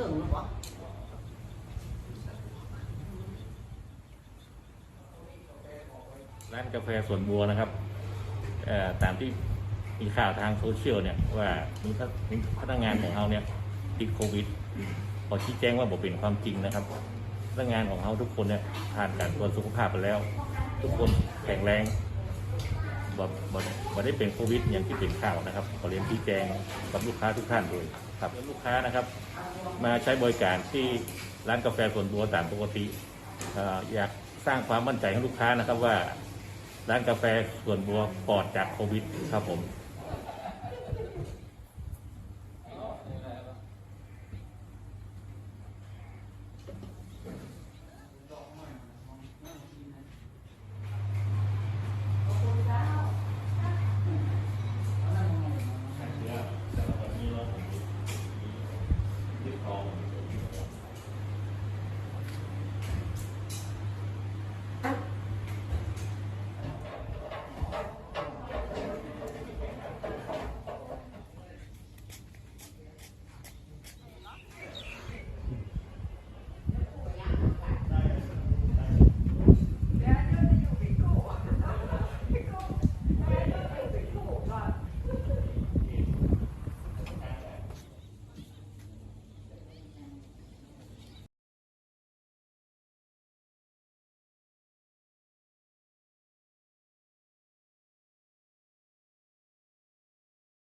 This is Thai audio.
รื่องหรือเปล่าร้านกาแฟสวนบัวนะครับตามที่มีข่าวทางโซเชียลเนี่ยว่ามีพนักงานของเขาเนี่ยติดโควิดขอชี้แจงว่าบอกเป็นความจริงนะครับพนักงานของเขาทุกคนเนี่ยผ่านการตรวจสุขภาพไปแล้ว ทุกคนแข็งแรงบ่บ่บ่ได้เป็นโควิดอย่างที่เป็นข่าวนะครับขอเรียนชี้แจงกับลูกค้าทุกท่านด้วย ครับลูกค้านะครับ มาใช้บริการที่ร้านกาแฟส่วนบัวตามปกติเอ่ออยากสร้างความมั่นใจให้ลูกค้านะครับว่า ร้านกาแฟส่วนบัวปลอดจากโควิดครับผม